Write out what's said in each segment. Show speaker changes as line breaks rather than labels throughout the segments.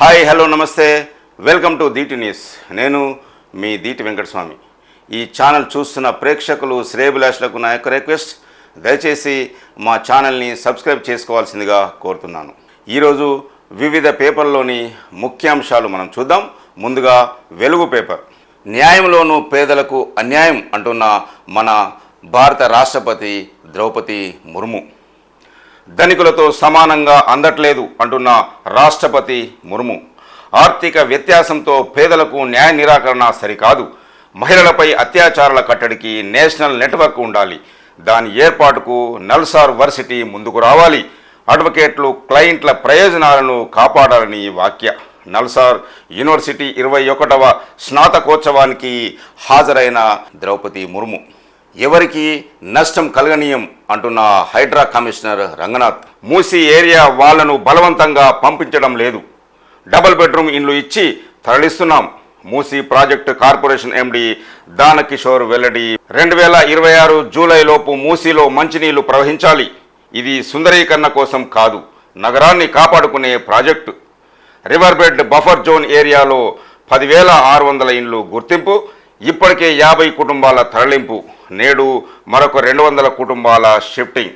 Hi hello నమస్తే. Welcome to Deeti news. నేను మీ దీటి వెంకటస్వామి. ఈ ఛానల్ చూస్తున్న ప్రేక్షకులు శ్రేయభిలాషులకు నా యొక్క రిక్వెస్ట్ దయచేసి మా ఛానల్ని సబ్స్క్రైబ్ చేసుకోవాల్సిందిగా కోరుతున్నాను. ఈరోజు వివిధ పేపర్లోని ముఖ్యాంశాలు మనం చూద్దాం. ముందుగా వెలుగు పేపర్. న్యాయంలోనూ పేదలకు అన్యాయం అంటున్న మన భారత రాష్ట్రపతి ద్రౌపది ముర్ము. ధనికులతో సమానంగా అందట్లేదు అంటున్న రాష్ట్రపతి ముర్ము. ఆర్థిక వ్యత్యాసంతో పేదలకు న్యాయ నిరాకరణ సరికాదు. మహిళలపై అత్యాచారాల కట్టడికి నేషనల్ నెట్వర్క్ ఉండాలి. దాని ఏర్పాటుకు నల్సార్ వర్సిటీ ముందుకు రావాలి. అడ్వకేట్లు క్లయింట్ల ప్రయోజనాలను కాపాడాలని వాక్య. నల్సార్ యూనివర్సిటీ ఇరవై ఒకటవ స్నాతకోత్సవానికి హాజరైన ద్రౌపది ముర్ము. ఎవరికి నష్టం కలగనీయం అంటున్న హైడ్రా కమిషనర్ రంగనాథ్. మూసీ ఏరియా వాళ్ళను బలవంతంగా పంపించడం లేదు. డబుల్ బెడ్రూమ్ ఇండ్లు ఇచ్చి తరలిస్తున్నాం. Musi project corporation MD Danakishore వెల్లడి. రెండు వేల ఇరవై ఆరు జూలై లోపు మూసీలో మంచినీళ్ళు ప్రవహించాలి. ఇది సుందరీకరణ కోసం కాదు నగరాన్ని కాపాడుకునే project. River bed buffer zone ఏరియాలో పదివేల ఆరు వందల ఇండ్లు గుర్తింపు ఇప్పటికే యాభై కుటుంబాల తరలింపు నేడు మరొక రెండు వందల కుటుంబాల షిఫ్టింగ్.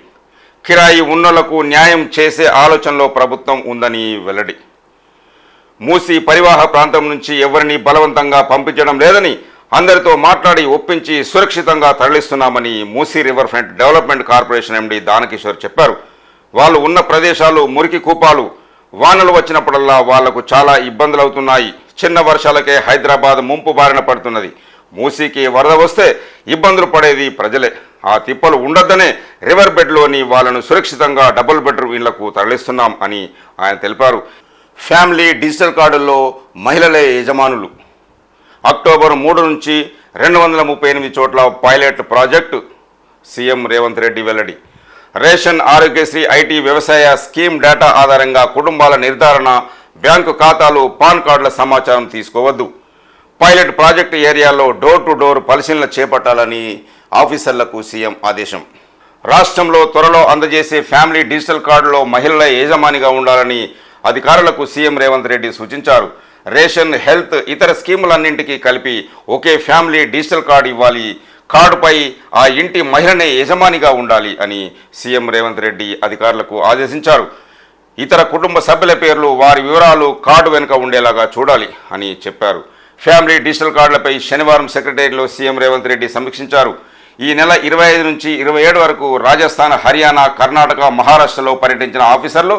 కిరాయి ఉన్నలకు న్యాయం చేసే ఆలోచనలో ప్రభుత్వం ఉందని వెల్లడి. మూసి పరివాహ ప్రాంతం నుంచి ఎవరిని బలవంతంగా పంపించడం లేదని అందరితో మాట్లాడి ఒప్పించి సురక్షితంగా తరలిస్తున్నామని Musi river front development corporation MD Danakishore చెప్పారు. వాళ్ళు ఉన్న ప్రదేశాలు మురికి కూపాలు వానలు వచ్చినప్పుడల్లా వాళ్ళకు చాలా ఇబ్బందులు అవుతున్నాయి చిన్న వర్షాలకే హైదరాబాద్ ముంపు బారిన పడుతున్నది. మూసీకి వరద వస్తే ఇబ్బందులు పడేది ప్రజలే. ఆ తిప్పలు ఉండొద్దనే రివర్ బెడ్లోని వాళ్ళను సురక్షితంగా డబుల్ బెడ్రూమ్ ఇళ్ళకు తరలిస్తున్నాం అని ఆయన తెలిపారు. ఫ్యామిలీ డిజిటల్ కార్డుల్లో మహిళలే యజమానులు. అక్టోబర్ మూడు నుంచి రెండు వందల ముప్పై ఎనిమిది చోట్ల pilot project CM Revanth Reddy వెల్లడి. రేషన్ ఆరోగ్యశ్రీ ఐటీ వ్యవసాయ స్కీమ్ డేటా ఆధారంగా కుటుంబాల నిర్ధారణ బ్యాంకు ఖాతాలు పాన్ కార్డుల సమాచారం తీసుకోవద్దు. పైలట్ ప్రాజెక్టు ఏరియాలో డోర్ టు డోర్ పరిశీలన చేపట్టాలని ఆఫీసర్లకు సీఎం ఆదేశం. రాష్ట్రంలో త్వరలో అందజేసే ఫ్యామిలీ డిజిటల్ కార్డులో మహిళల యజమానిగా ఉండాలని అధికారులకు సీఎం రేవంత్ రెడ్డి సూచించారు. రేషన్ హెల్త్ ఇతర స్కీములన్నింటికీ కలిపి ఒకే ఫ్యామిలీ డిజిటల్ కార్డు ఇవ్వాలి. కార్డుపై ఆ ఇంటి మహిళనే యజమానిగా ఉండాలి అని సీఎం రేవంత్ రెడ్డి అధికారులకు ఆదేశించారు. ఇతర కుటుంబ సభ్యుల పేర్లు వారి వివరాలు కార్డు వెనుక ఉండేలాగా చూడాలి అని చెప్పారు. ఫ్యామిలీ డిజిటల్ కార్డులపై శనివారం సెక్రటరీలో సీఎం రేవంత్ రెడ్డి సమీక్షించారు. ఈ నెల ఇరవై ఐదు నుంచి ఇరవై ఏడు వరకు రాజస్థాన్ హర్యానా కర్ణాటక మహారాష్ట్రలో పర్యటించిన ఆఫీసర్లు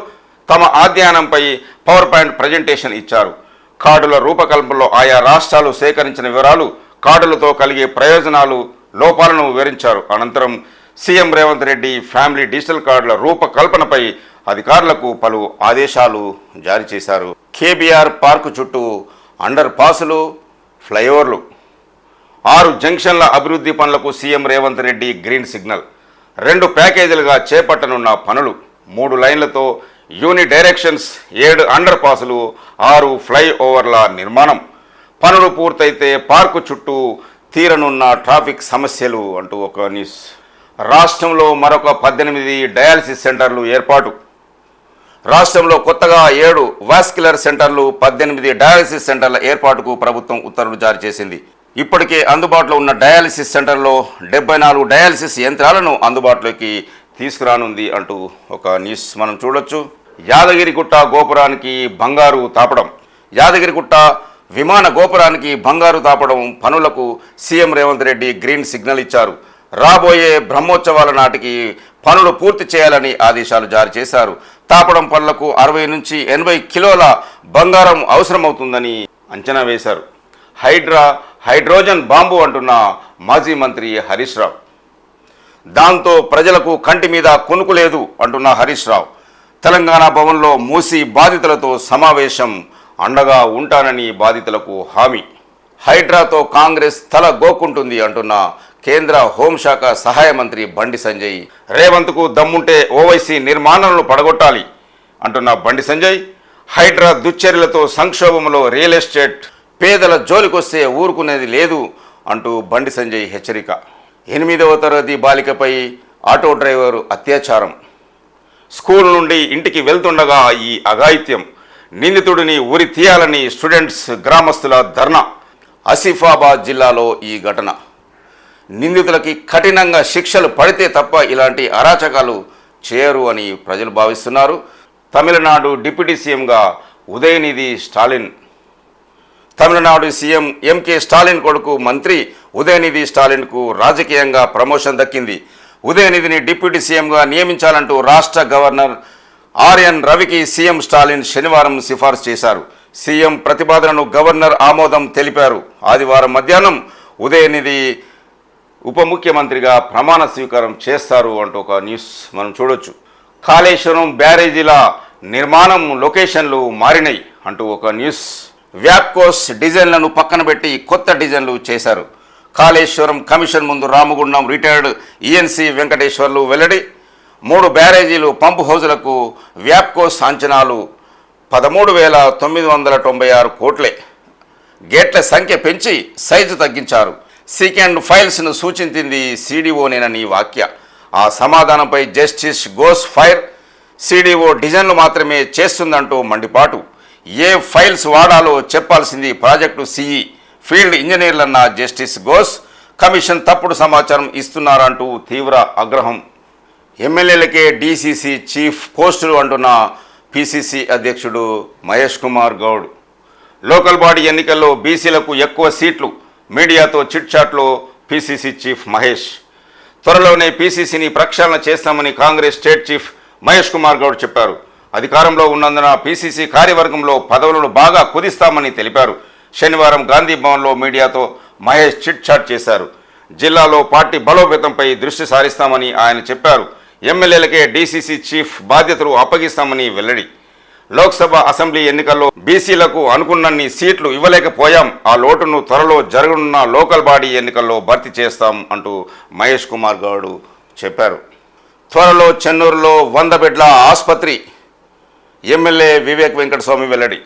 తమ అధ్యయనంపై పవర్ పాయింట్ ప్రజెంటేషన్ ఇచ్చారు. కార్డుల రూపకల్పనలో ఆయా రాష్ట్రాలు సేకరించిన వివరాలు కార్డులతో కలిగే ప్రయోజనాలు లోపాలను వివరించారు. అనంతరం CM Revanth Reddy family digital కార్డుల రూపకల్పనపై అధికారులకు పలు ఆదేశాలు జారీ చేశారు. కేబీఆర్ పార్కు చుట్టూ అండర్ పాసులు ఫ్లైఓవర్లు. ఆరు జంక్షన్ల అభివృద్ధి పనులకు CM Revanth Reddy green signal. రెండు ప్యాకేజీలుగా చేపట్టనున్న పనులు మూడు లైన్లతో యూని డైరెక్షన్స్ ఏడు అండర్ పాసులు ఆరు ఫ్లైఓవర్ల నిర్మాణం. పనులు పూర్తయితే పార్కు చుట్టూ తీరనున్న ట్రాఫిక్ సమస్యలు అంటూ ఒక న్యూస్. రాష్ట్రంలో మరొక పద్దెనిమిది డయాలసిస్ సెంటర్లు ఏర్పాటు. రాష్ట్రంలో కొత్తగా ఏడు వాస్కులర్ సెంటర్లు పద్దెనిమిది డయాలసిస్ సెంటర్ల ఏర్పాటుకు ప్రభుత్వం ఉత్తర్వులు జారీ చేసింది. ఇప్పటికే అందుబాటులో ఉన్న డయాలసిస్ సెంటర్లో డెబ్బై నాలుగు డయాలసిస్ యంత్రాలను అందుబాటులోకి తీసుకురానుంది అంటూ ఒక న్యూస్ మనం చూడొచ్చు. యాదగిరిగుట్ట గోపురానికి బంగారు తాపడం. యాదగిరిగుట్ట విమాన గోపురానికి బంగారు తాపడం పనులకు CM Revanth Reddy green signal ఇచ్చారు. రాబోయే బ్రహ్మోత్సవాల నాటికి పనులు పూర్తి చేయాలని ఆదేశాలు జారీ చేశారు. తాపడం పనులకు అరవై నుంచి ఎనభై కిలోల బంగారం అవసరమవుతుందని అంచనా వేశారు. హైడ్రా హైడ్రోజన్ బాంబు అంటున్న మాజీ మంత్రి హరీష్ రావు. దాంతో ప్రజలకు కంటి మీద కొనుకు లేదు అంటున్న హరీష్ రావు. తెలంగాణ భవన్లో మూసి బాధితులతో సమావేశం అండగా ఉంటానని బాధితులకు హామీ. హైడ్రాతో కాంగ్రెస్ తల గోకుంటుంది అంటున్న కేంద్ర హోంశాఖ సహాయ మంత్రి బండి సంజయ్ రేవంత్కు దమ్ముంటే ఓవైసీ నిర్మాణాలను పడగొట్టాలి అంటున్న బండి సంజయ్ హైడ్రా దుశ్చర్యలతో సంక్షోభంలో రియల్ ఎస్టేట్ పేదల జోలికొస్తే ఊరుకునేది లేదు అంటూ బండి సంజయ్ హెచ్చరిక. ఎనిమిదవ తరగతి బాలికపై ఆటో డ్రైవరు అత్యాచారం. స్కూల్ నుండి ఇంటికి వెళ్తుండగా ఈ అఘాయిత్యం. నిందితుడిని ఉరి తీయాలని స్టూడెంట్స్ గ్రామస్తుల ధర్నా. ఆసిఫాబాద్ జిల్లాలో ఈ ఘటన. నిందితులకి కఠినంగా శిక్షలు పడితే తప్ప ఇలాంటి అరాచకాలు చేయరు అని ప్రజలు భావిస్తున్నారు. తమిళనాడు డిప్యూటీ సీఎంగా ఉదయనిధి స్టాలిన్. తమిళనాడు సీఎం ఎంకే స్టాలిన్ కొడుకు మంత్రి ఉదయనిధి స్టాలిన్కు రాజకీయంగా ప్రమోషన్ దక్కింది. ఉదయనిధిని డిప్యూటీ సీఎంగా నియమించాలంటూ రాష్ట్ర గవర్నర్ ఆర్ఎన్ రవికి సీఎం స్టాలిన్ శనివారం సిఫార్సు చేశారు. సీఎం ప్రతిపాదనను గవర్నర్ ఆమోదం తెలిపారు. ఆదివారం మధ్యాహ్నం ఉదయనిధి ఉప ముఖ్యమంత్రిగా ప్రమాణ స్వీకారం చేస్తారు అంటూ ఒక న్యూస్ మనం చూడొచ్చు. కాళేశ్వరం బ్యారేజీల నిర్మాణం లొకేషన్లు మారినాయి అంటూ ఒక న్యూస్. వ్యాప్కోస్ డిజైన్లను పక్కన పెట్టి కొత్త డిజైన్లు చేశారు. కాళేశ్వరం కమిషన్ ముందు రామగుండం రిటైర్డ్ ఈఎన్సీ వెంకటేశ్వర్లు వెల్లడి. మూడు బ్యారేజీలు పంపు హౌజులకు వ్యాప్కోస్ అంచనాలు పదమూడు వేల తొమ్మిది వందల తొంభై ఆరు కోట్లే. గేట్ల సంఖ్య పెంచి సైజు తగ్గించారు. సీకెండ్ ఫైల్స్ను సూచించింది సీడీఓనేనని వాక్య. ఆ సమాధానంపై జస్టిస్ గోస్ ఫైర్ సీడీఓ డిజైన్లు మాత్రమే చేస్తుందంటూ మండిపాటు. ఏ ఫైల్స్ వాడాలో చెప్పాల్సింది ప్రాజెక్టు సిఈ ఫీల్డ్ ఇంజనీర్లన్న జస్టిస్ గోస్ కమిషన్ తప్పుడు సమాచారం ఇస్తున్నారంటూ తీవ్ర ఆగ్రహం. ఎమ్మెల్యేలకే డీసీసీ చీఫ్ పోస్టులు అంటున్న పిసిసి అధ్యక్షుడు మహేష్ కుమార్ గౌడ్. లోకల్ బాడీ ఎన్నికల్లో బీసీలకు ఎక్కువ సీట్లు. మీడియాతో చిట్ చాట్లో చీఫ్ మహేష్. త్వరలోనే పీసీసీని ప్రక్షాళన చేస్తామని కాంగ్రెస్ స్టేట్ చీఫ్ మహేష్ కుమార్ గౌడ్ చెప్పారు. అధికారంలో ఉన్నందున పీసీసీ కార్యవర్గంలో పదవులను బాగా కుదిస్తామని తెలిపారు. శనివారం గాంధీ భవన్లో మీడియాతో మహేష్ చిట్ చాట్ చేశారు. జిల్లాలో పార్టీ బలోపేతంపై దృష్టి సారిస్తామని ఆయన చెప్పారు. ఎమ్మెల్యేలకే డీసీసీ చీఫ్ బాధ్యతలు అప్పగిస్తామని వెల్లడి. లోక్సభ అసెంబ్లీ ఎన్నికల్లో బీసీలకు అనుకున్నన్ని సీట్లు ఇవ్వలేకపోయాం. ఆ లోటును త్వరలో జరగనున్న లోకల్ బాడీ ఎన్నికల్లో భర్తీ చేస్తాం అంటూ మహేష్ కుమార్ గౌడ్ చెప్పారు. త్వరలో చెన్నూరులో వంద బెడ్ల ఆసుపత్రి. ఎమ్మెల్యే వివేక్ వెంకటస్వామి వెల్లడి.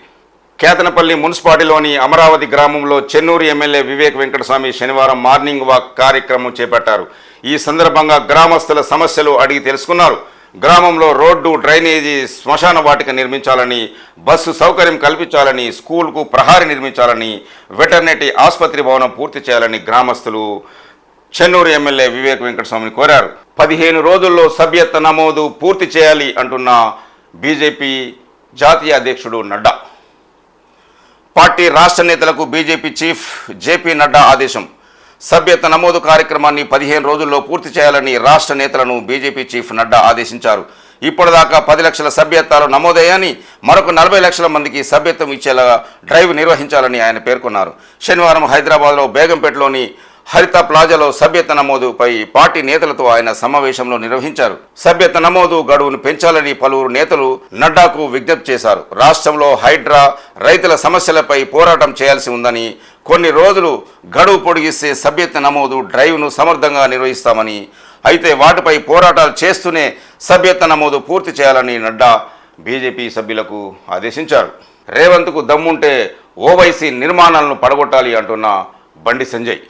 కేతనపల్లి మున్సిపాలిటీలోని అమరావతి గ్రామంలో చెన్నూరు ఎమ్మెల్యే వివేక్ వెంకటస్వామి శనివారం మార్నింగ్ వాక్ కార్యక్రమం చేపట్టారు. ఈ సందర్భంగా గ్రామస్తుల సమస్యలు అడిగి తెలుసుకున్నారు. గ్రామంలో రోడ్డు డ్రైనేజీ శ్మశాన వాటిక నిర్మించాలని బస్సు సౌకర్యం కల్పించాలని స్కూల్కు ప్రహారి నిర్మించాలని వెటర్నరీ ఆసుపత్రి భవనం పూర్తి చేయాలని గ్రామస్తులు చెన్నూరు ఎమ్మెల్యే వివేక్ వెంకటస్వామిని కోరారు. పదిహేను రోజుల్లో సభ్యత్వ నమోదు పూర్తి చేయాలి అంటున్న బీజేపీ జాతీయ అధ్యక్షుడు నడ్డా. పార్టీ రాష్ట్ర నేతలకు బీజేపీ చీఫ్ జేపీ నడ్డా ఆదేశం. సభ్యత నమోదు కార్యక్రమాన్ని పదిహేను రోజుల్లో పూర్తి చేయాలని రాష్ట్ర నేతలను బీజేపీ చీఫ్ నడ్డా ఆదేశించారు. ఇప్పటిదాకా పది లక్షల సభ్యత్వాలు నమోదయ్యాని మరొక నలభై లక్షల మందికి సభ్యత్వం ఇచ్చేలా డ్రైవ్ నిర్వహించాలని ఆయన పేర్కొన్నారు. శనివారం హైదరాబాద్లో బేగంపేటలోని హరిత ప్లాజాలో సభ్యత నమోదుపై పార్టీ నేతలతో ఆయన సమావేశంలో నిర్వహించారు. సభ్యత నమోదు గడువును పెంచాలని పలువురు నేతలు నడ్డాకు విజ్ఞప్తి చేశారు. రాష్ట్రంలో హైడ్రా రైతుల సమస్యలపై పోరాటం చేయాల్సి ఉందని కొన్ని రోజులు గడువు పొడిగిస్తే సభ్యత్వ నమోదు డ్రైవ్ను సమర్థంగా నిర్వహిస్తామని అయితే వాటిపై పోరాటాలు చేస్తూనే సభ్యత్వ నమోదు పూర్తి చేయాలని నడ్డా బీజేపీ సభ్యులకు ఆదేశించారు. రేవంత్కు దమ్ముంటే ఓవైసీ నిర్మాణాలను పడగొట్టాలి అంటున్న బండి సంజయ్.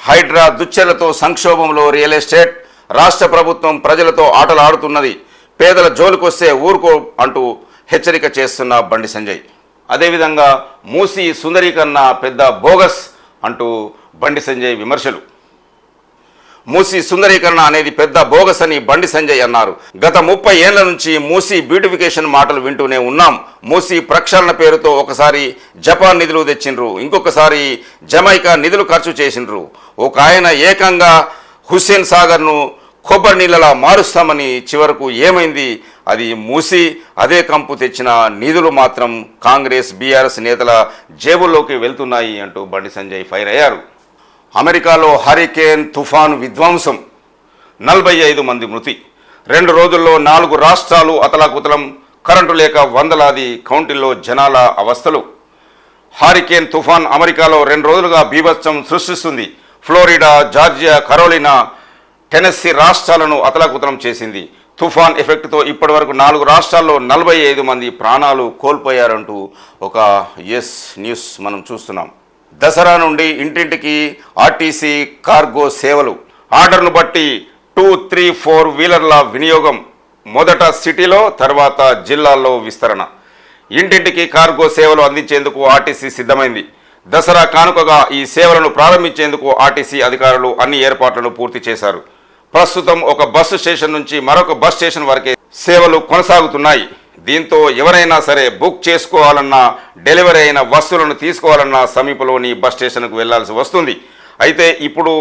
హైడ్రా దుశ్చర్లతో సంక్షోభంలో రియల్ ఎస్టేట్ రాష్ట్ర ప్రభుత్వం ప్రజలతో ఆటలాడుతున్నది. పేదల జోలికొస్తే ఊరుకో అంటూ హెచ్చరిక చేస్తున్న బండి సంజయ్. అదేవిధంగా మూసి సుందరీకరణ పెద్ద బోగస్ అంటూ బండి సంజయ్ విమర్శలు. మూసి సుందరీకరణ అనేది పెద్ద బోగస్ అని బండి సంజయ్ అన్నారు. గత ముప్పై ఏళ్ళ నుంచి మూసి బ్యూటిఫికేషన్ మాటలు వింటూనే ఉన్నాం. మూసి ప్రక్షాళన పేరుతో ఒకసారి జపాన్ నిధులు తెచ్చిండ్రు. ఇంకొకసారి జమైకా నిధులు ఖర్చు చేసిండ్రు. ఒక ఆయన ఏకంగా హుస్సేన్ సాగర్ను కొబ్బరి నీళ్ళలా మారుస్తామని చివరకు ఏమైంది? అది మూసి అదే కంపు తెచ్చిన నిధులు మాత్రం కాంగ్రెస్ బీఆర్ఎస్ నేతల జేబుల్లోకి వెళ్తున్నాయి అంటూ బండి సంజయ్ ఫైర్ అయ్యారు. అమెరికాలో హరికేన్ తుఫాను విధ్వంసం. నలభై ఐదు మంది మృతి. రెండు రోజుల్లో నాలుగు రాష్ట్రాలు అతలాకుతలం. కరెంటు లేక వందలాది కౌంటీల్లో జనాల అవస్థలు. హారికేన్ తుఫాన్ అమెరికాలో రెండు రోజులుగా బీభత్సం సృష్టిస్తుంది. ఫ్లోరిడా జార్జియా కరోలినా టెనెస్సీ రాష్ట్రాలను అతలాకుతలం చేసింది. తుఫాన్ ఎఫెక్ట్తో ఇప్పటివరకు నాలుగు రాష్ట్రాల్లో నలభై ఐదు మంది ప్రాణాలు కోల్పోయారంటూ ఒక ఎస్ న్యూస్ మనం చూస్తున్నాం. దసరా నుండి ఇంటింటికి ఆర్టీసీ కార్గో సేవలు. ఆర్డర్ను బట్టి టూ త్రీ ఫోర్ వీలర్ల వినియోగం మొదట సిటీలో తర్వాత జిల్లాల్లో విస్తరణ. ఇంటింటికి కార్గో సేవలు అందించేందుకు ఆర్టీసీ సిద్ధమైంది. దసరా కానుకగా ఈ సేవలను ప్రారంభించేందుకు ఆర్టీసీ అధికారులు అన్ని ఏర్పాట్లను పూర్తి చేశారు. ప్రస్తుతం ఒక బస్సు స్టేషన్ నుంచి మరొక బస్ స్టేషన్ వరకే సేవలు కొనసాగుతున్నాయి. దీంతో ఎవరైనా సరే బుక్ చేసుకోవాలన్నా డెలివరీ అయిన వస్తువులను తీసుకోవాలన్నా సమీపంలోని బస్ స్టేషన్కు వెళ్ళాల్సి వస్తుంది. అయితే ఇప్పుడు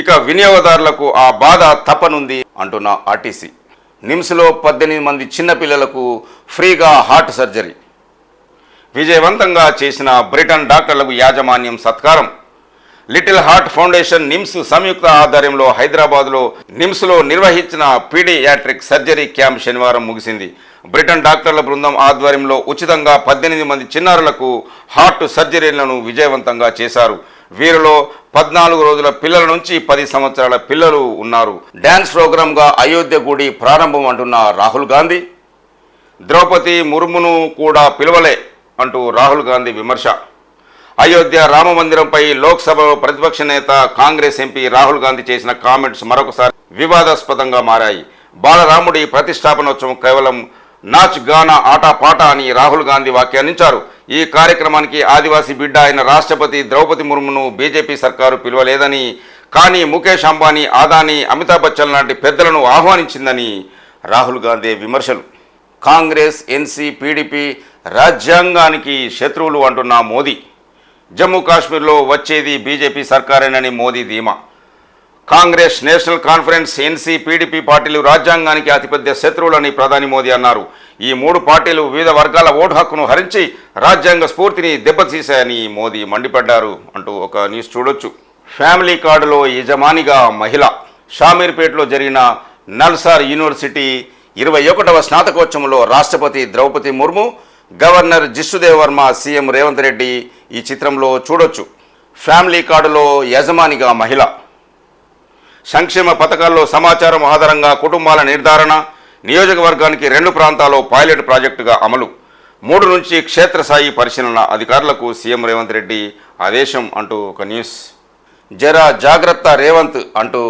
ఇక వినియోగదారులకు ఆ బాధ తప్పనుంది అంటున్న ఆర్టీసీ. నిమ్స్లో పద్దెనిమిది మంది చిన్నపిల్లలకు ఫ్రీగా హార్ట్ సర్జరీ. విజయవంతంగా చేసిన బ్రిటన్ డాక్టర్లకు యాజమాన్యం సత్కారం. లిటిల్ హార్ట్ ఫౌండేషన్ నిమ్స్ సంయుక్త ఆధ్వర్యంలో హైదరాబాద్లో నిమ్స్లో నిర్వహించిన పీడియాట్రిక్ సర్జరీ క్యాంప్ శనివారం ముగిసింది. బ్రిటన్ డాక్టర్ల బృందం ఆధ్వర్యంలో ఉచితంగా పద్దెనిమిది మంది చిన్నారులకు హార్ట్ సర్జరీలను విజయవంతంగా చేశారు. వీరిలో పద్నాలుగు రోజుల పిల్లల నుంచి పది సంవత్సరాల పిల్లలు ఉన్నారు. డ్యాన్స్ ప్రోగ్రాంగా అయోధ్య గుడి ప్రారంభం అంటున్న రాహుల్ గాంధీ ద్రౌపది ముర్మును కూడా పిలవలే అంటూ రాహుల్ గాంధీ విమర్శ. అయోధ్య రామ మందిరంపై లోక్సభ ప్రతిపక్ష నేత కాంగ్రెస్ ఎంపీ రాహుల్ గాంధీ చేసిన కామెంట్స్ మరొకసారి వివాదాస్పదంగా మారాయి. బాలరాముడి ప్రతిష్టాపనోత్సవం కేవలం నాచ్ గానా ఆటా పాట అని రాహుల్ గాంధీ వ్యాఖ్యానించారు. ఈ కార్యక్రమానికి ఆదివాసీ బిడ్డ అయిన రాష్ట్రపతి ద్రౌపది ముర్మును బీజేపీ సర్కారు పిలవలేదని కానీ ముఖేష్ అంబానీ ఆదాని అమితాబ్ బచ్చన్ లాంటి పెద్దలను ఆహ్వానించిందని రాహుల్ గాంధీ విమర్శలు. కాంగ్రెస్ ఎన్సీ పీడీపీ రాజ్యాంగానికి శత్రువులు అంటున్న మోదీ. జమ్మూ కాశ్మీర్లో వచ్చేది బీజేపీ సర్కారేనని మోదీ ధీమా. Congress national conference NC PDP పార్టీలు రాజ్యాంగానికి అతిపెద్ద శత్రువులని ప్రధాని మోదీ అన్నారు. ఈ మూడు పార్టీలు వివిధ వర్గాల ఓటు హక్కును హరించి రాజ్యాంగ స్ఫూర్తిని దెబ్బతీశాయని మోదీ మండిపడ్డారు అంటూ ఒక న్యూస్ చూడొచ్చు. ఫ్యామిలీ కార్డులో యజమానిగా మహిళ. షామీర్పేటలో జరిగిన నల్సార్ యూనివర్సిటీ ఇరవై ఒకటవ స్నాతకోత్సవంలో రాష్ట్రపతి ద్రౌపది ముర్ము గవర్నర్ జిష్ణుదేవ్ వర్మ సీఎం రేవంత్ రెడ్డి ఈ చిత్రంలో చూడొచ్చు. ఫ్యామిలీ కార్డులో యజమానిగా మహిళ. సంక్షేమ పథకాల్లో సమాచారం ఆధారంగా కుటుంబాల నిర్ధారణ నియోజకవర్గానికి రెండు ప్రాంతాల్లో పైలట్ ప్రాజెక్టుగా అమలు. మూడు నుంచి క్షేత్రస్థాయి పరిశీలన అధికారులకు సీఎం రేవంత్ రెడ్డి ఆదేశం అంటూ ఒక న్యూస్. జరా జాగ్రత్త రేవంత్ అంటూ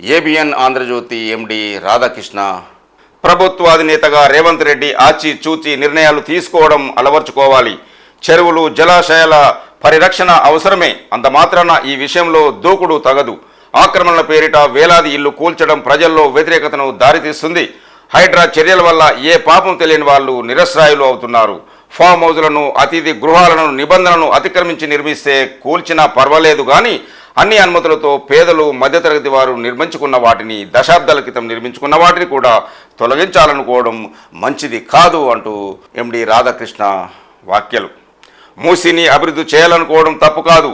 ఏబిఎన్ ఆంధ్రజ్యోతి ఎండి రాధాకృష్ణ ప్రభుత్వాధినేతగా రేవంత్ రెడ్డి ఆచి చూచి నిర్ణయాలు తీసుకోవడం అలవర్చుకోవాలి. చెరువులు జలాశయాల పరిరక్షణ అవసరమే. అంత మాత్రాన ఈ విషయంలో దూకుడు తగదు. ఆక్రమణల పేరిట వేలాది ఇల్లు కూల్చడం ప్రజల్లో వ్యతిరేకతను దారితీస్తుంది. హైడ్రా చర్యల వల్ల ఏ పాపం తెలియని వాళ్ళు నిరస్రాయులు అవుతున్నారు. ఫామ్ హౌజ్లను అతిథి గృహాలను నిబంధనలను అతిక్రమించి నిర్మిస్తే కూల్చినా పర్వాలేదు కానీ అన్ని అనుమతులతో పేదలు మధ్యతరగతి వారు నిర్మించుకున్న వాటిని దశాబ్దాల క్రితం నిర్మించుకున్న వాటిని కూడా తొలగించాలనుకోవడం మంచిది కాదు అంటూ ఎండి రాధాకృష్ణ వాక్యలు మూసీని అభివృద్ధి చేయాలనుకోవడం తప్పు కాదు.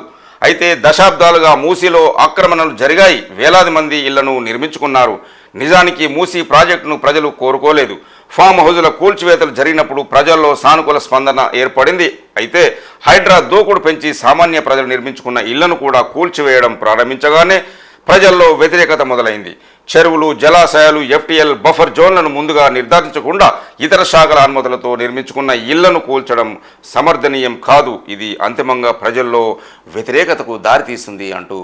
అయితే దశాబ్దాలుగా మూసీలో ఆక్రమణలు జరిగాయి. వేలాది మంది ఇళ్ళను నిర్మించుకున్నారు. నిజానికి మూసీ ప్రాజెక్టును ప్రజలు కోరుకోలేదు. ఫామ్ హౌజుల కూల్చివేతలు జరిగినప్పుడు ప్రజల్లో సానుకూల స్పందన ఏర్పడింది. అయితే హైడ్రా దూకుడు పెంచి సామాన్య ప్రజలు నిర్మించుకున్న ఇళ్ళను కూడా కూల్చివేయడం ప్రారంభించగానే ప్రజల్లో వ్యతిరేకత మొదలైంది. చెరువులు జలాశయాలు ఎఫ్టీఎల్ బఫర్ జోన్లను ముందుగా నిర్ధారించకుండా ఇతర శాఖల అనుమతులతో నిర్మించుకున్న ఇళ్ళను కూల్చడం సమర్థనీయం కాదు. ఇది అంతిమంగా ప్రజల్లో వ్యతిరేకతకు దారితీస్తుంది అంటూ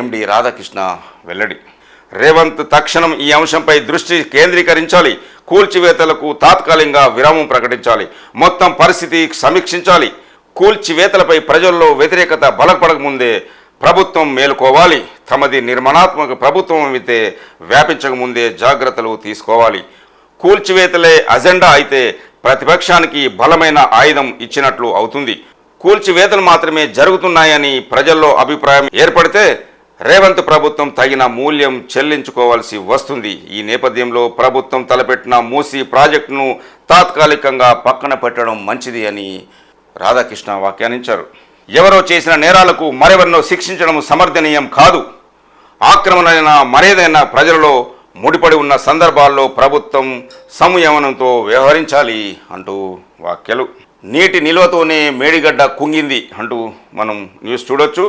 ఎండి రాధాకృష్ణ వెల్లడి. రేవంత్ తక్షణం ఈ అంశంపై దృష్టి కేంద్రీకరించాలి. కూల్చివేతలకు తాత్కాలికంగా విరామం ప్రకటించాలి. మొత్తం పరిస్థితి సమీక్షించాలి. కూల్చివేతలపై ప్రజల్లో వ్యతిరేకత బలపడకముందే ప్రభుత్వం మేలుకోవాలి. తమది నిర్మాణాత్మక ప్రభుత్వం అయితే వ్యాపించకముందే జాగ్రత్తలు తీసుకోవాలి. కూల్చివేతలే అజెండా అయితే ప్రతిపక్షానికి బలమైన ఆయుధం ఇచ్చినట్లు అవుతుంది. కూల్చివేతలు మాత్రమే జరుగుతున్నాయని ప్రజల్లో అభిప్రాయం ఏర్పడితే రేవంత్ ప్రభుత్వం తగిన మూల్యం చెల్లించుకోవాల్సి వస్తుంది. ఈ నేపథ్యంలో ప్రభుత్వం తలపెట్టిన మూసి ప్రాజెక్టును తాత్కాలికంగా పక్కన పెట్టడం మంచిది అని రాధాకృష్ణ వ్యాఖ్యానించారు. ఎవరో చేసిన నేరాలకు మరెవరినో శిక్షించడం సమర్థనీయం కాదు. ఆక్రమణైన మరేదైనా ప్రజలలో ముడిపడి ఉన్న సందర్భాల్లో ప్రభుత్వం సంయమనంతో వ్యవహరించాలి అంటూ వ్యాఖ్యలు. నీటి నిల్వతోనే మేడిగడ్డ కుంగింది అంటూ మనం న్యూస్ చూడొచ్చు.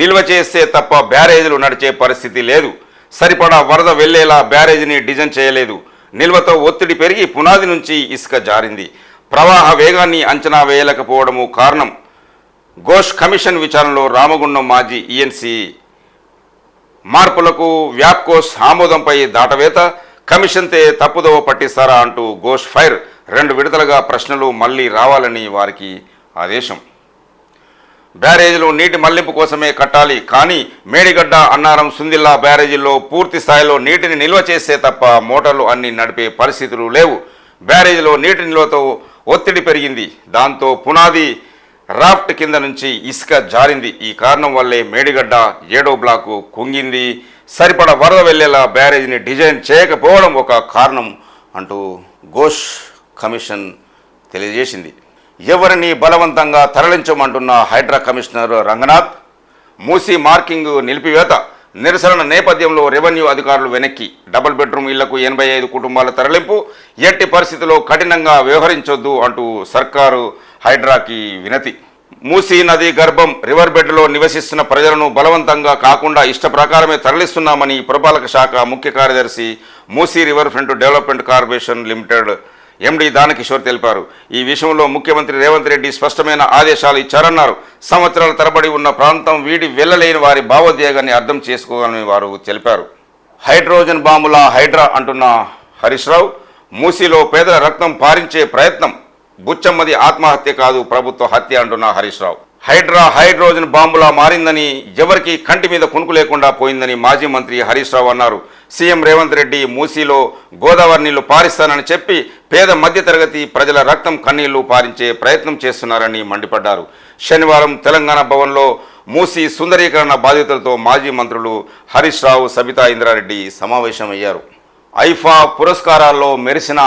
నిల్వ చేస్తే తప్ప బ్యారేజీలు నడిచే పరిస్థితి లేదు. సరిపడా వరద వెళ్ళేలా బ్యారేజీని డిజైన్ చేయలేదు. నిల్వతో ఒత్తిడి పెరిగి పునాది నుంచి ఇసుక జారింది. ప్రవాహ వేగాన్ని అంచనా వేయలేకపోవడము కారణం. ఘోష్ కమిషన్ విచారణలో రామగుండం మాజీ ఈఎన్సీ మార్పులకు వ్యాప్కోస్ ఆమోదంపై దాటవేత కమిషన్తే తప్పుదోవ పట్టిస్తారా అంటూ ఘోష్ ఫైర్ రెండు విడతలుగా ప్రశ్నలు మళ్ళీ రావాలని వారికి ఆదేశం. బ్యారేజీలు నీటి మళ్ళింపు కోసమే కట్టాలి కానీ మేడిగడ్డ అన్నారం సుందిల్లా బ్యారేజీల్లో పూర్తి స్థాయిలో నీటిని నిల్వ చేస్తే తప్ప మోటార్లు అన్ని నడిపే పరిస్థితులు లేవు. బ్యారేజీలో నీటి నిల్వతో ఒత్తిడి పెరిగింది. దాంతో పునాది రాఫ్ట్ కింద నుంచి ఇసుక జారింది. ఈ కారణం వల్లే మేడిగడ్డ ఏడో బ్లాకు కుంగింది. సరిపడ వరద వెళ్ళేలా బ్యారేజీని డిజైన్ చేయకపోవడం ఒక కారణం అంటూ ఘోష్ కమిషన్ తెలియజేసింది. ఎవరిని బలవంతంగా తరలించమంటున్న హైడ్రా కమిషనర్ రంగనాథ్ మూసి మార్కింగ్ నిలిపివేత నిరసన నేపథ్యంలో రెవెన్యూ అధికారులు వెనక్కి డబుల్ బెడ్రూమ్ ఇళ్ళకు ఎనభై ఐదు కుటుంబాల తరలింపు ఎట్టి పరిస్థితుల్లో కఠినంగా వ్యవహరించొద్దు అంటూ సర్కారు హైడ్రాకి వినతి. మూసీ నది గర్భం రివర్ బెడ్లో నివసిస్తున్న ప్రజలను బలవంతంగా కాకుండా ఇష్ట ప్రకారమే తరలిస్తున్నామని పురపాలక శాఖ ముఖ్య కార్యదర్శి Musi river front development corporation limited MD Danakishore తెలిపారు. ఈ విషయంలో ముఖ్యమంత్రి రేవంత్ రెడ్డి స్పష్టమైన ఆదేశాలు ఇచ్చారన్నారు. సంవత్సరాల తరబడి ఉన్న ప్రాంతం వీడి వెళ్ళలేని వారి భావోద్వేగాన్ని అర్థం చేసుకోవాలని వారు తెలిపారు. హైడ్రోజన్ బాంబుల హైడ్రా అంటున్న హరీష్ రావు మూసీలో పేదల రక్తం పారించే ప్రయత్నం బుచ్చమ్మది ఆత్మహత్య కాదు ప్రభుత్వ హత్య అంటున్న హరీష్ రావు. హైడ్రా హైడ్రోజన్ బాంబులా మారిందని ఎవరికి కంటి మీద కునుకు లేకుండా పోయిందని మాజీ మంత్రి హరీష్ రావు అన్నారు. సీఎం రేవంత్ రెడ్డి మూసీలో గోదావరి నీళ్ళు పారిస్తానని చెప్పి పేద మధ్యతరగతి ప్రజల రక్తం కన్నీళ్ళు పారించే ప్రయత్నం చేస్తున్నారని మండిపడ్డారు. శనివారం తెలంగాణ భవన్లో మూసీ సుందరీకరణ బాధితులతో మాజీ మంత్రులు హరీష్ రావు సబితా ఇంద్రారెడ్డి సమావేశమయ్యారు. ఐఫా పురస్కారాల్లో మెరిసిన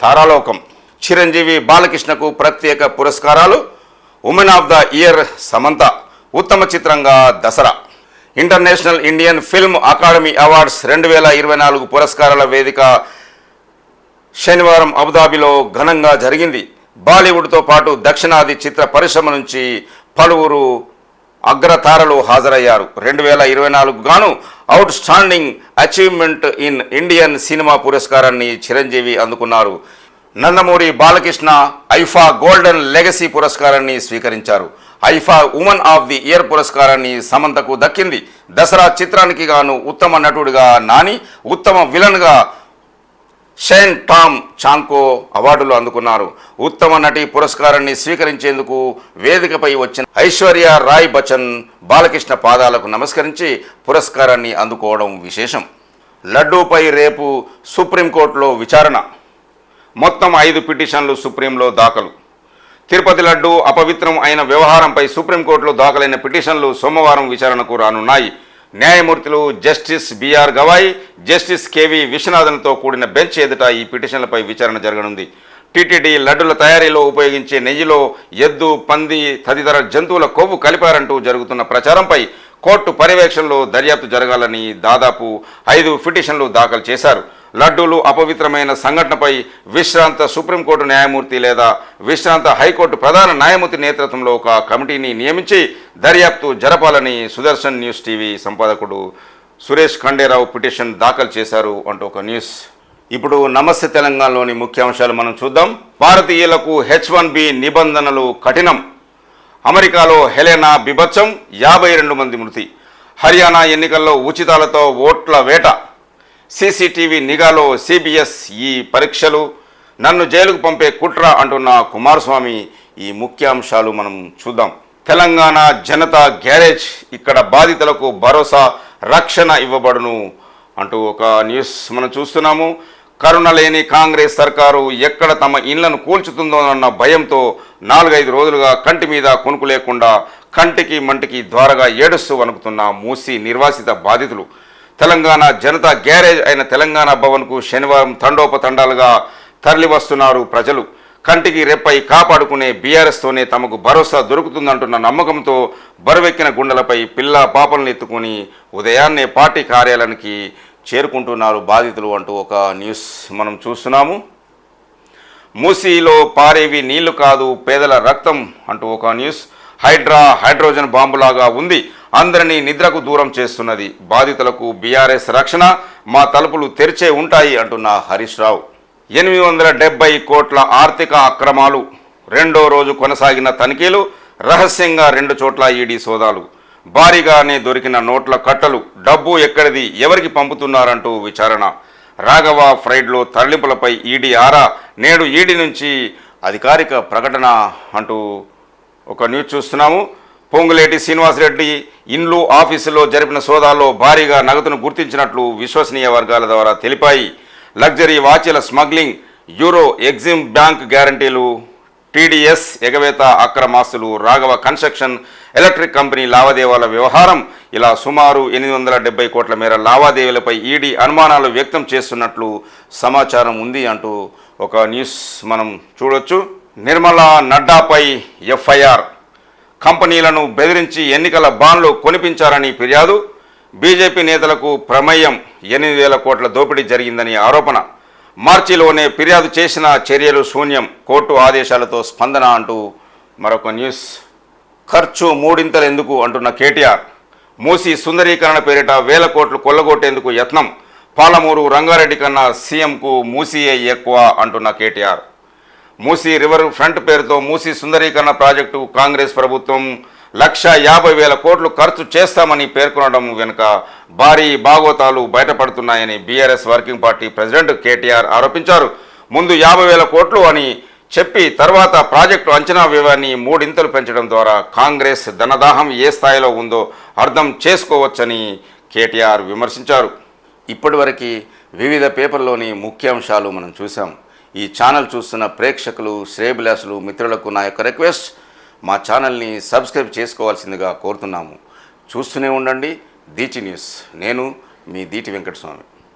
తారాలోకం. చిరంజీవి బాలకృష్ణకు ప్రత్యేక పురస్కారాలు. Woman of the year Samantha. ఉత్తమ చిత్రంగా Dasara. International Indian film academy awards రెండు వేల ఇరవై నాలుగు పురస్కారాల వేదిక శనివారం అబుదాబిలో ఘనంగా జరిగింది. బాలీవుడ్తో పాటు దక్షిణాది చిత్ర పరిశ్రమ నుంచి పలువురు అగ్రతారలు హాజరయ్యారు. రెండు వేల ఇరవై నాలుగు గాను outstanding achievement in Indian cinema పురస్కారాన్ని చిరంజీవి అందుకున్నారు. నందమూరి బాలకృష్ణ ఐఫా గోల్డెన్ లెగసీ పురస్కారాన్ని స్వీకరించారు. IIFA woman of the year పురస్కారాన్ని సమంతకు దక్కింది. దసరా చిత్రానికి గాను ఉత్తమ నటుడిగా నాని ఉత్తమ విలన్గా షైన్ టామ్ చాంకో అవార్డులు అందుకున్నారు. ఉత్తమ నటి పురస్కారాన్ని స్వీకరించేందుకు వేదికపై వచ్చిన ఐశ్వర్య రాయ్ బచ్చన్ బాలకృష్ణ పాదాలకు నమస్కరించి పురస్కారాన్ని అందుకోవడం విశేషం. లడ్డూపై రేపు సుప్రీంకోర్టులో విచారణ. మొత్తం ఐదు పిటిషన్లు సుప్రీంలో దాఖలు. తిరుపతి లడ్డు అపవిత్రం అయిన వ్యవహారంపై సుప్రీంకోర్టులో దాఖలైన పిటిషన్లు సోమవారం విచారణకు రానున్నాయి. న్యాయమూర్తులు justice BR Gavai justice KV విశ్వనాథన్తో కూడిన బెంచ్ ఎదుట ఈ పిటిషన్లపై విచారణ జరగనుంది. టీటీడీ లడ్డుల తయారీలో ఉపయోగించే నెయ్యిలో ఎద్దు పంది తదితర జంతువుల కొవ్వు కలిపారంటూ జరుగుతున్న ప్రచారంపై కోర్టు పర్యవేక్షణలో దర్యాప్తు జరగాలని దాదాపు ఐదు పిటిషన్లు దాఖలు చేశారు. లడ్డూలు అపవిత్రమైన సంఘటనపై విశ్రాంత సుప్రీంకోర్టు న్యాయమూర్తి లేదా విశ్రాంత హైకోర్టు ప్రధాన న్యాయమూర్తి నేతృత్వంలో ఒక కమిటీని నియమించి దర్యాప్తు జరపాలని సుదర్శన్ న్యూస్ టీవీ సంపాదకుడు సురేష్ ఖండేరావు పిటిషన్ దాఖలు చేశారు అంటూ ఒక న్యూస్. ఇప్పుడు నమస్తే తెలంగాణలోని ముఖ్యాంశాలు మనం చూద్దాం. భారతీయులకు హెచ్ వన్ బి నిబంధనలు కఠినం. అమెరికాలో హెలెనా బిభత్సం యాభై రెండు మంది మృతి. హర్యానా ఎన్నికల్లో ఉచితాలతో ఓట్ల వేట. సీసీటీవీ నిఘాలో సిబిఎస్ ఈ పరీక్షలు నన్ను జైలుకు పంపే కుట్ర అంటున్న కుమారస్వామి ఈ ముఖ్యాంశాలు మనం చూద్దాం. తెలంగాణ జనతా గ్యారేజ్ ఇక్కడ బాధితులకు భరోసా రక్షణ ఇవ్వబడును అంటూ ఒక న్యూస్ మనం చూస్తున్నాము. కరుణ లేని కాంగ్రెస్ సర్కారు ఎక్కడ తమ ఇళ్ళను కూల్చుతుందో అన్న భయంతో నాలుగైదు రోజులుగా కంటి మీద కొనుకు లేకుండా కంటికి మంటికి ద్వారగా ఏడుస్తూ వణుకుతున్న మూసి నిర్వాసిత బాధితులు. తెలంగాణ జనతా గ్యారేజ్ అయిన తెలంగాణ భవన్కు శనివారం తండోపతండాలుగా తరలివస్తున్నారు ప్రజలు. కంటికి రెప్పై కాపాడుకునే బీఆర్ఎస్తోనే తమకు భరోసా దొరుకుతుందంటున్న నమ్మకంతో బరువెక్కిన గుండెలపై పిల్ల పాపలను ఎత్తుకుని ఉదయాన్నే పార్టీ కార్యాలయానికి చేరుకుంటున్నారు బాధితులు అంటూ ఒక న్యూస్ మనం చూస్తున్నాము. మూసీలో పారేవి నీళ్ళు కాదు పేదల రక్తం అంటూ ఒక న్యూస్. హైడ్రా హైడ్రోజన్ బాంబులాగా ఉంది. అందరినీ నిద్రకు దూరం చేస్తున్నది బాధితులకు బీఆర్ఎస్ రక్షణ మా తలుపులు తెరిచే ఉంటాయి అంటున్న హరీష్ రావు. ఎనిమిది వందల డెబ్బై కోట్ల ఆర్థిక అక్రమాలు రెండో రోజు కొనసాగిన తనిఖీలు రహస్యంగా రెండు చోట్ల ఈడీ సోదాలు. భారీగానే దొరికిన నోట్ల కట్టలు డబ్బు ఎక్కడిది ఎవరికి పంపుతున్నారంటూ విచారణ. రాఘవ ఫ్రైడ్లో తరలింపులపై ఈడీ ఆరా నేడు ఈడీ నుంచి అధికారిక ప్రకటన అంటూ ఒక న్యూస్ చూస్తున్నాము. పొంగులేటి శ్రీనివాసరెడ్డి ఇండ్లు ఆఫీసులో జరిపిన సోదాల్లో భారీగా నగదును గుర్తించినట్లు విశ్వసనీయ వర్గాల ద్వారా తెలిపాయి. లగ్జరీ వాచీల స్మగ్లింగ్ యూరో ఎగ్జిమ్ బ్యాంక్ గ్యారంటీలు టీడీఎస్ ఎగవేత అక్రమాస్తులు రాఘవ కన్స్ట్రక్షన్ ఎలక్ట్రిక్ కంపెనీ లావాదేవీల వ్యవహారం ఇలా సుమారు ఎనిమిది వందల డెబ్బై కోట్ల మేర లావాదేవీలపై ఈడీ అనుమానాలు వ్యక్తం చేస్తున్నట్లు సమాచారం ఉంది అంటూ ఒక న్యూస్ మనం చూడొచ్చు. నిర్మలా నడ్డాపై ఎఫ్ఐఆర్. కంపెనీలను బెదిరించి ఎన్నికల బాండ్లు కొనిపించారని ఫిర్యాదు. బీజేపీ నేతలకు ప్రమేయం ఎనిమిది వేల కోట్ల దోపిడీ జరిగిందని ఆరోపణ. మార్చిలోనే ఫిర్యాదు చేసిన చర్యలు శూన్యం. కోర్టు ఆదేశాలతో స్పందన అంటూ మరొక న్యూస్. ఖర్చు మూడింతలు ఎందుకు అంటున్న కేటీఆర్. మూసి సుందరీకరణ పేరిట వేల కోట్లు కొల్లగొట్టేందుకు యత్నం. పాలమూరు రంగారెడ్డి కన్నా సీఎంకు మూసీయే ఎక్కువ అంటున్న కేటీఆర్. మూసీ రివర్ ఫ్రంట్ పేరుతో మూసీ సుందరీకరణ ప్రాజెక్టు కాంగ్రెస్ ప్రభుత్వం లక్ష యాభై వేల కోట్లు ఖర్చు చేస్తామని పేర్కొనడం వెనుక భారీ భాగోతాలు బయటపడుతున్నాయని BRS working party president KTR ఆరోపించారు. ముందు యాభై వేల కోట్లు అని చెప్పి తర్వాత ప్రాజెక్టు అంచనా వ్యయాన్ని మూడింతలు పెంచడం ద్వారా కాంగ్రెస్ ధనదాహం ఏ స్థాయిలో ఉందో అర్థం చేసుకోవచ్చని కేటీఆర్ విమర్శించారు. ఇప్పటివరకు వివిధ పేపర్లోని ముఖ్యాంశాలు మనం చూసాం ఈ ఛానల్ చూస్తున్న ప్రేక్షకులు శ్రేయభిలాసులు మిత్రులకు నా యొక్క రిక్వెస్ట్ మా ఛానల్ని సబ్స్క్రైబ్ చేసుకోవాల్సిందిగా కోరుతున్నాము. చూస్తూనే ఉండండి. DT news. నేను మీ దీటి వెంకటస్వామి.